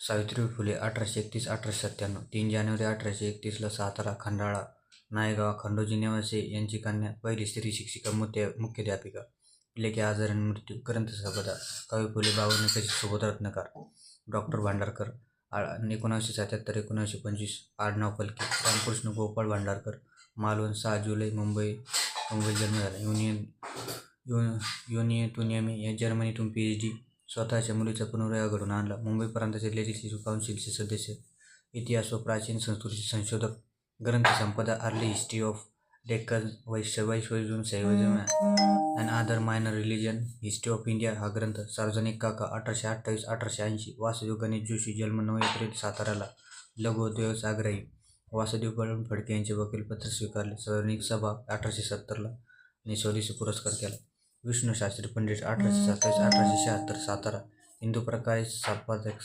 सावित्रीबाई फुले अठराशे एकतीस अठराशे सत्त्याण्णव. तीन जानेवारी अठराशे एकतीसला सातारा खंडाळा नायगाव खंडोजी नेवासे यांची कन्या पहिली स्त्री शिक्षिका मुख्य मुख्याध्यापिका लेखे आजार आणि मृत्यू ग्रंथसंपदा कवी फुले बावन्न कशी सुबोध रत्नकार डॉक्टर भांडारकर आ एकोणावीसशे सत्याहत्तर एकोणावीसशे पंचवीस आडनाव फलके रामकृष्ण गोपाळ भांडारकर मालवण सहा जुलै मुंबई मुंबई जन्म झाला. युनियन यु युनियतुनियमी या जर्मनीतून पी एच डी स्वतःच्या मुलीचा पुनर्विवाह घडून आणला. मुंबई प्रांताचे लेजिस्लेटिव्ह काउन्सिलचे सदस्य इतिहास व प्राचीन संस्कृतीचे संशोधक ग्रंथसंपदा अर्ली हिस्ट्री ऑफ डेक्कन वैश्य वैश्वजून शैवजन and other minor religion history of India हा ग्रंथ सार्वजनिक काका अठराशे अठ्ठावीस अठराशे ऐंशी वासुदेव गणेश जोशी जन्म नऊ एप्रिल साताऱ्याला लघुद्योग आग्रही वासुदेव कळम फडके यांचे वकीलपत्र स्वीकारले. सार्वजनिक सभा अठराशे सत्तरला आणि स्वदेशी पुरस्कार केला. विष्णू शास्त्री पंडित अठराशे सत्तावीस अठराशे शहात्तर सातारा हिंदू प्रकाश संपादक